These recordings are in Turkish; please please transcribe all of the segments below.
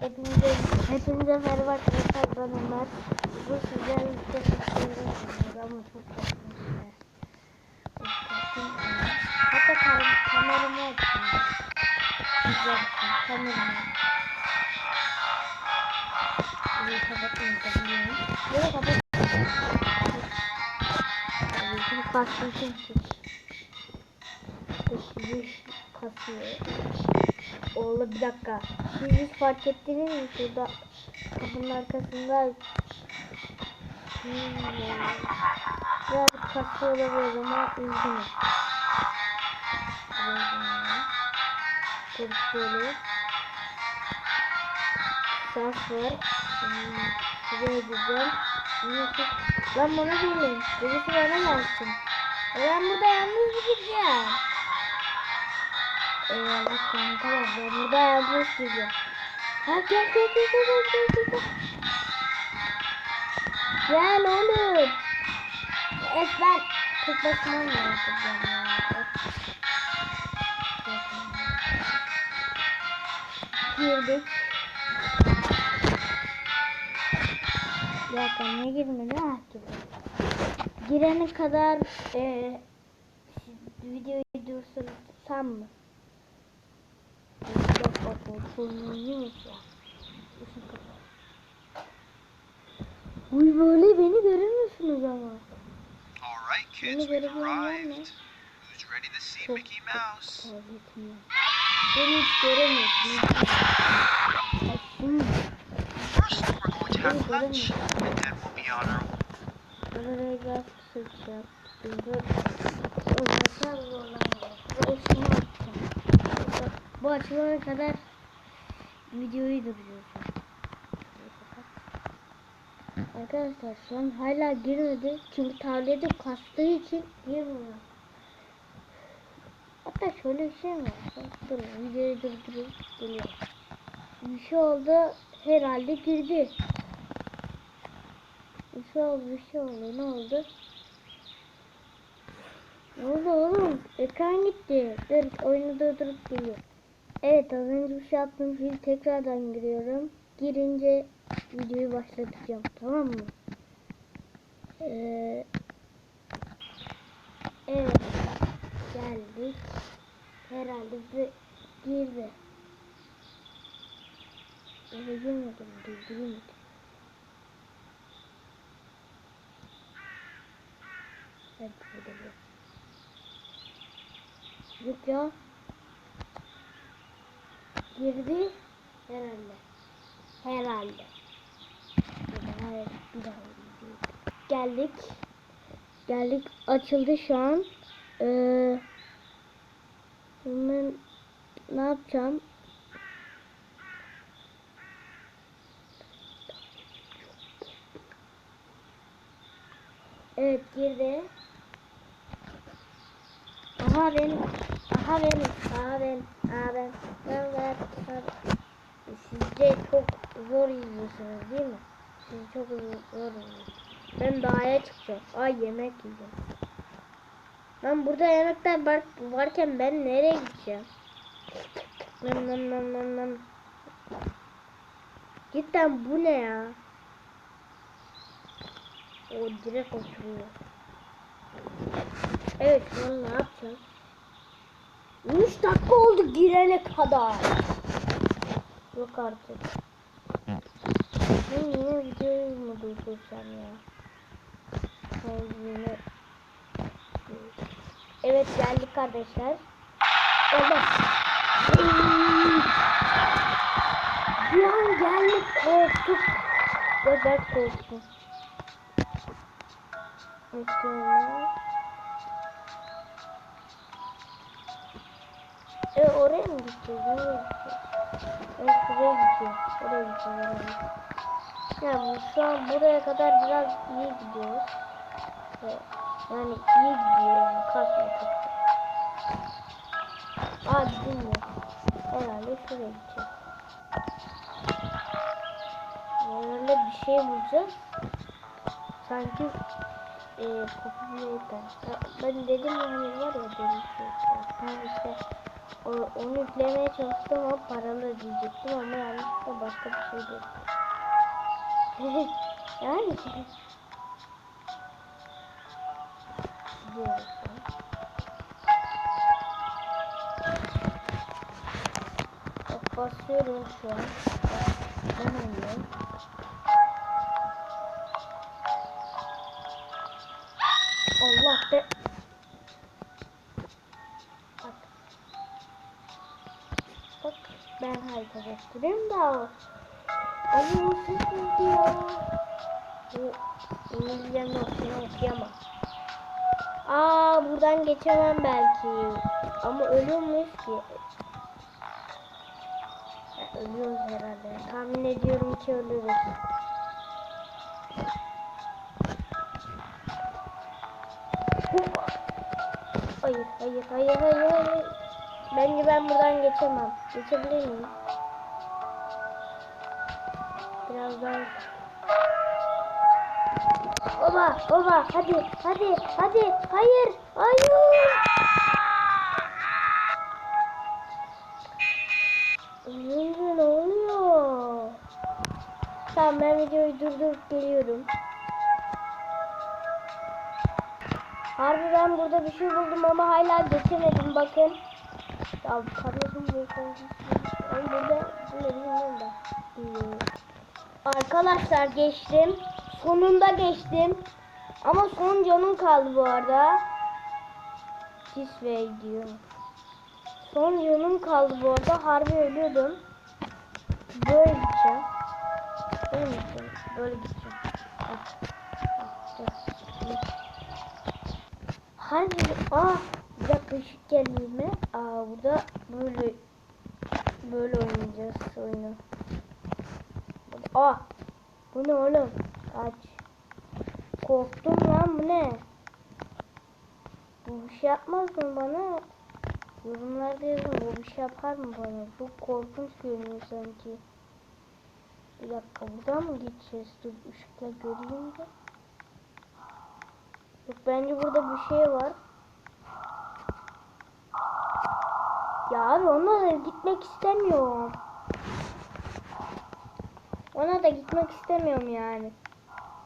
Hepinize, hepinize merhaba arkadaşlar ben Ömer. Bu sizlerle birlikte çalışıyorum ama çok. Çok korktum. Hatta kam kameramı açtım. Güzel kameramı. Kapatmayı da biliyorum. Burayı kapatmayı Tabii ki başlayacağım. Şimdi kasıyor. Oğlum bir dakika. Siz hiç fark ettiniz mi şurada kapının arkasında hmm, biraz kasıyor olabilir ama üzgünüm. Tabii şöyle. Sas var. Hmm, gideceğim. Yusuf. Lan bana gelin. Birisi. E Ben burada yalnız gideceğim. Eyvallah kankalar ben burada yalnız gideceğim. Ha gel gel gel gel gel gel gel. Gel oğlum. Evet ben tek başıma oynayacağım ya. Girdik. Ya ben niye girmedi? Ha. Girene kadar e, videoyu durdursam mı? Sorunluymuş ya. Işın kapat. Uy böyle beni göremiyorsunuz ama. All right, Beni kids, we've arrived. Who's ready to see Mickey Mouse? Beni hiç göremiyorsunuz. First, we're going to have lunch, and then we'll be on our Oraya biraz kısacağım. Şimdi o yeter zorlanıyor. Bu açılana kadar videoyu durduruyorsun. Arkadaşlar şu an hala girmedi. Çünkü tableti kastığı için girmiyor. Hatta şöyle bir şey var? Dur videoyu durdurup geliyor. Bir şey oldu. Herhalde girdi. Bir şey oldu, bir şey oldu. Ne oldu? Ne oldu oğlum? Ekran gitti. Dur, oyunu durdurup geliyor. Evet, az önce bir şey yaptım. Şimdi tekrardan giriyorum. Girince videoyu başlatacağım. Tamam mı? Ee, evet. Geldik. Herhalde bir girdi. Eve girmedim. Durdurayım. Evet burada bir. Yok ya. Girdi. Herhalde. Herhalde. Girdi. Geldik. Geldik. Açıldı şu an. Ee, ben ne yapacağım? Evet girdi. Aha benim. Aha benim. Aha benim. Aha ben. Ben ben. Ben. De çok zor yiyorsunuz değil mi? Siz çok zor yiyorsunuz. Ben dağa çıkacağım. Ay yemek yiyeceğim. Lan burada yemekler var, varken ben nereye gideceğim? Nam nam nam nam nam. Cidden bu ne ya? O direkt oturuyor. Evet an ne yapacağız? 3 dakika oldu girene kadar. Yok artık. Ben yine videoyu mu durdursam ya? Ben yine... Evet geldik kardeşler. Evet. Bir an geldik korktuk. Ve ben korktum. E oraya mı gideceğiz? Evet buraya gideceğiz. Oraya gideceğiz. Oraya gideceğiz. Ya bu şu an buraya kadar biraz iyi gidiyoruz. Yani iyi gidiyor yani. Kasmıyor kasmıyor. Aa gidilmiyor. Herhalde şuraya gideceğiz. Herhalde bir şey bulacağız. Sanki e, kopu bir Ben dedim ya hani var ya benim şey. Tam işte onu yüklemeye çalıştım ama paralı diyecektim ama yanlışlıkla başka bir şey dedi. yani Gidiyoruz. Bak basıyorum şu an. Ettiriyorum da. Ama o ses neydi ya? Bu İngilizcem yok bunu okuyamam. Aa buradan geçemem belki. Ama ölüyor muyuz ki? Ya, ölüyoruz herhalde. Tahmin ediyorum ki. Hoppa. Hayır, hayır, hayır, hayır, hayır. Bence ben buradan geçemem. Geçebilir miyim? Birazdan. Oba, oba, hadi, hadi, hadi, hayır, hayır. Ölünce ne oluyor? Tamam ben videoyu durdurup geliyorum. Harbi ben burada bir şey buldum ama hala geçemedim bakın. Ya kardeşim bu Ben burada bilmiyorum da. Bilmiyorum. Arkadaşlar geçtim. Sonunda geçtim. Ama son canım kaldı bu arada. This way diyor. Son canım kaldı bu arada. Harbi ölüyordum. Böyle gideceğim. Böyle gideceğim? Böyle. Ah. Harbi aa bir dakika ışık geldi mi? Aa burada böyle böyle oynayacağız oyunu. Aa bu ne oğlum? Aç. Korktum lan bu ne? Bu bir şey yapmaz mı bana? Yorumlarda yazın bu bir şey yapar mı bana? Çok korkunç görünüyor sanki. Bir dakika buradan mı geçeceğiz? Dur ışıkla göreyim de. Yok bence burada bir şey var. Ya abi ona da gitmek istemiyorum. Ona da gitmek istemiyorum yani.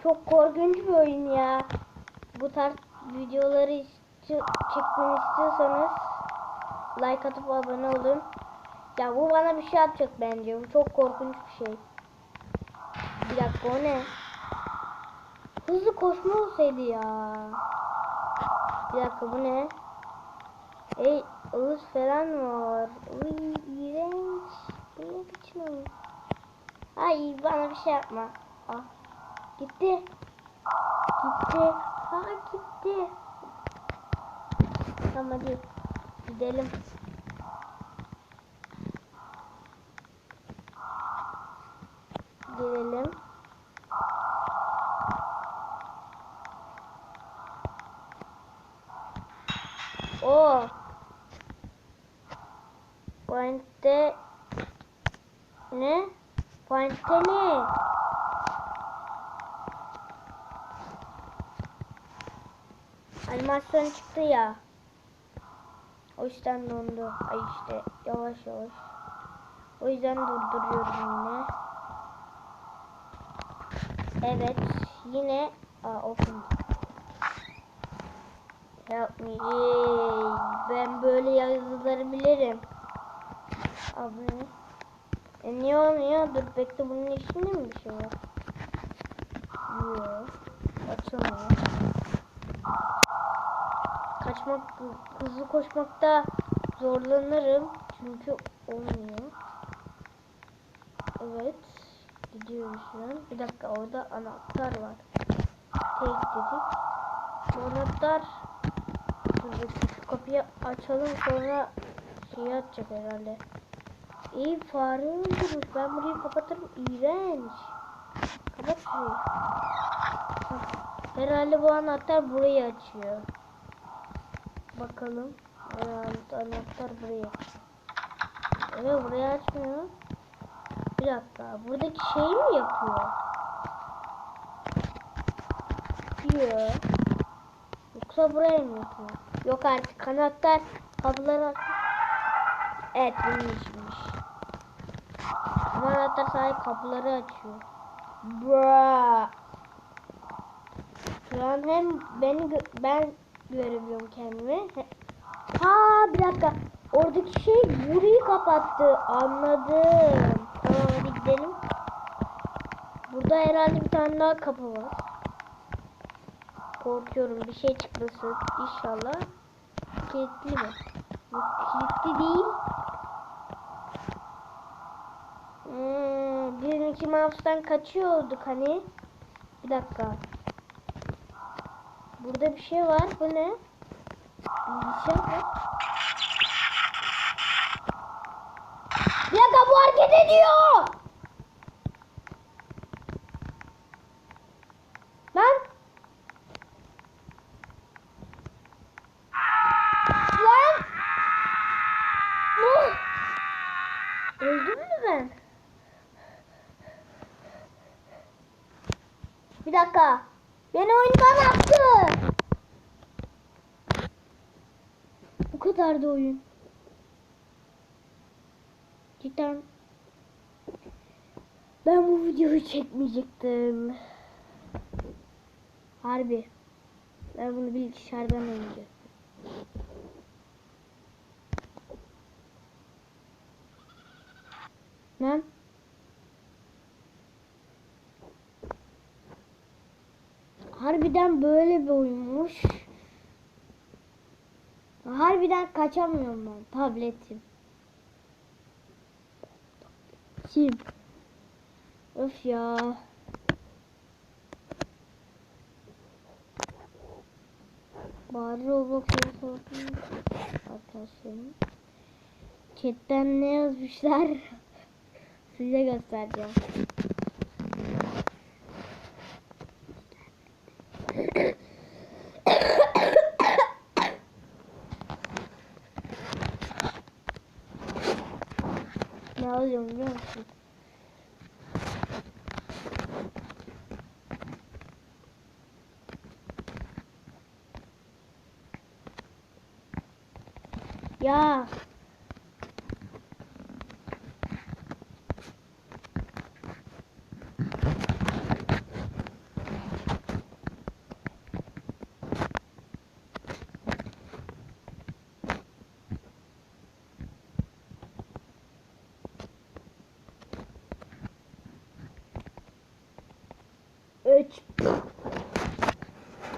Çok korkunç bir oyun ya. Bu tarz videoları çekmemi istiyorsanız like atıp abone olun. Ya bu bana bir şey yapacak bence. Bu çok korkunç bir şey. Bir dakika o ne? Hızlı koşma olsaydı ya. Bir dakika bu ne? Ey ağız falan var. Uy iğrenç. Bu ne biçim oyun? Ay bana bir şey yapma. Ah. Gitti. Gitti. Ha gitti. Tamam hadi. Gidelim. Gidelim. O. Pointe ne? Pointe ne? Animasyon çıktı ya. O yüzden dondu. Ay işte yavaş yavaş. O yüzden durduruyorum yine. Evet yine Aa, open. Help me. Ben böyle yazıları bilirim. Abi. E niye olmuyor? Dur bekle bunun içinde mi bir şey var? Yok. Açılmıyor. Kaçmak, hızlı koşmakta zorlanırım. Çünkü olmuyor. Evet. Gidiyoruz şu an. Bir dakika orada anahtar var. Tek dedik. Anahtar Dur kapıyı açalım sonra şeyi atacak herhalde. İyi fare öldürmüş. Ben burayı kapatırım. İğrenç. Kapat. Hah, Herhalde bu anahtar burayı açıyor. Bakalım. Anahtar burayı açıyor. Evet burayı açmıyor. Bir dakika. Buradaki şeyi mi yapıyor? Yapıyor. Yoksa buraya mı yapıyor? Yok artık kanatlar kapıları aç. Evet bunun işiymiş. Ama zaten sadece kapıları açıyor. Bra. Şu an hem beni ben görebiliyorum kendimi. Ha bir dakika. Oradaki şey burayı kapattı. Anladım. Tamam hadi gidelim. Burada herhalde bir tane daha kapı var. Korkuyorum bir şey çıkmasın inşallah. Kilitli mi? Kilitli değil. Hmm, birinci mouse'dan kaçıyorduk hani. Bir dakika. Burada bir şey var. Bu ne? Bilgisayar var. Bir dakika bu hareket ediyor. Lan. Lan. Ne? Öldüm mü ben? Bir dakika. Beni oyundan attı. Bu kadar da oyun. Cidden. Ben bu videoyu çekmeyecektim. Harbi. Ben bunu bilgisayardan oynayacağım. Lan. Harbiden böyle bir oyunmuş. Harbiden kaçamıyorum ben. Tabletim. Sim. Öf ya. Bari sorayım. Arkadaşlarım. Chatten ne yazmışlar? Size göstereceğim. Ne alacağım biliyor musun?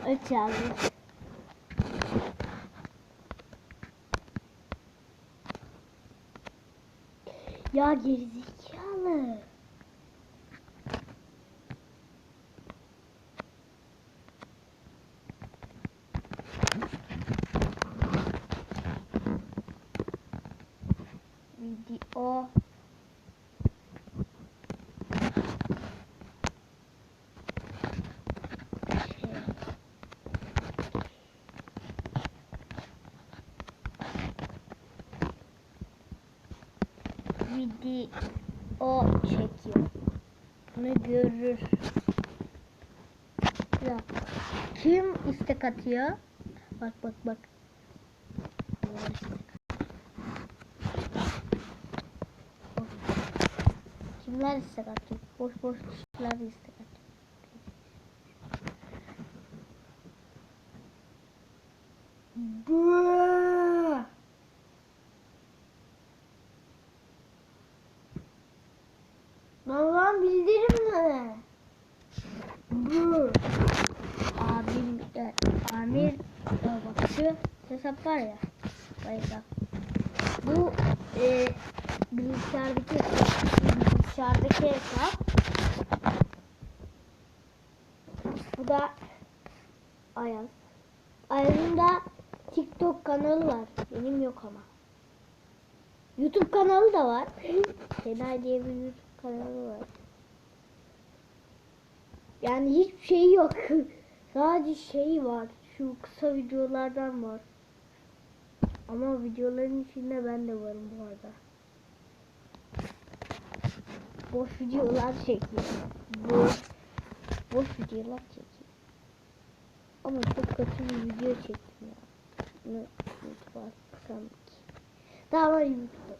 3 yazdım. Ya gerizekalı. Video video çekiyor. Bunu görür. Dakika. Kim istek atıyor? Bak bak bak. Kimler istek atıyor? Boş boş kişiler istek atıyor. Bıı. Lan bildirim ne? Bu. Abim, e, Amir e, bak şu hesap var ya. Hesap. Bu e, bilgisayardaki bilgisayardaki hesap. Bu da Ayaz. Ayaz'ın da TikTok kanalı var. Benim yok ama. YouTube kanalı da var. Senay diye bir YouTube kanalı var. Yani hiçbir şey yok. Sadece şey var. Şu kısa videolardan var. Ama videoların içinde ben de varım bu arada. Boş videolar çekiyor. Boş, boş videolar çekiyor. Ama çok kötü bir video çektim ya. Bunu YouTube'a atsam ki. Daha var YouTube'da.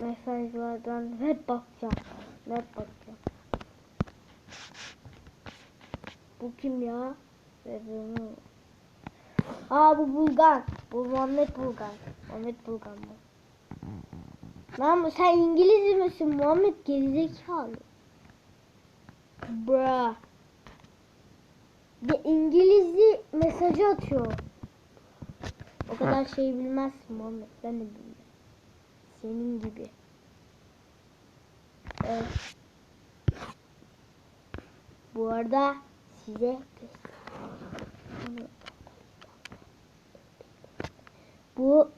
mesajlardan hep bakacağım. Hep bakacağım. Bu kim ya? Ve bunu... Aa bu Bulgan. Bu Muhammed Bulgan. Muhammed Bulgan bu. Lan sen İngiliz misin Muhammed gerizekalı? Bra. Bir İngilizce mesajı atıyor. O kadar şey bilmezsin Muhammed. Ben de bilmiyorum. Senin gibi. Evet. Bu arada size göstereyim. Bu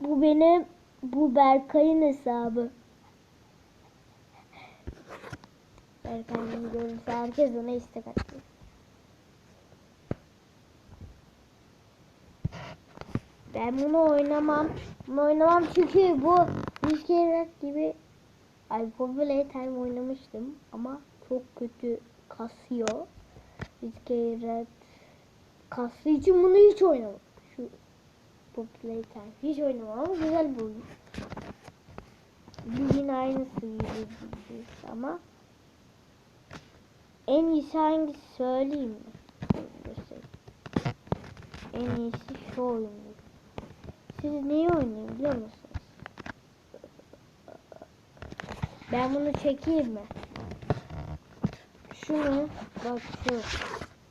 bu benim bu Berkay'ın hesabı. Berkay'ın görürse herkes ona istek atıyor. Ben bunu oynamam. Bunu oynamam çünkü bu kere gibi Ay Populate Time oynamıştım ama çok kötü kasıyor. Bir kere kastığı için bunu hiç oynamam. Şu Time hiç oynamam ama güzel bir oyun. Bugün aynısı gibi gibi ama en iyisi hangisi söyleyeyim mi? En iyisi şu oyun. Siz neyi oynayın biliyor musunuz? Ben bunu çekeyim mi? Şunu bak şu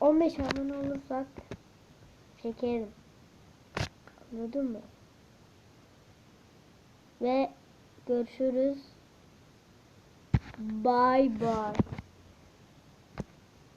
15 abone olursak çekerim. Anladın mı? Ve görüşürüz. Bye bye.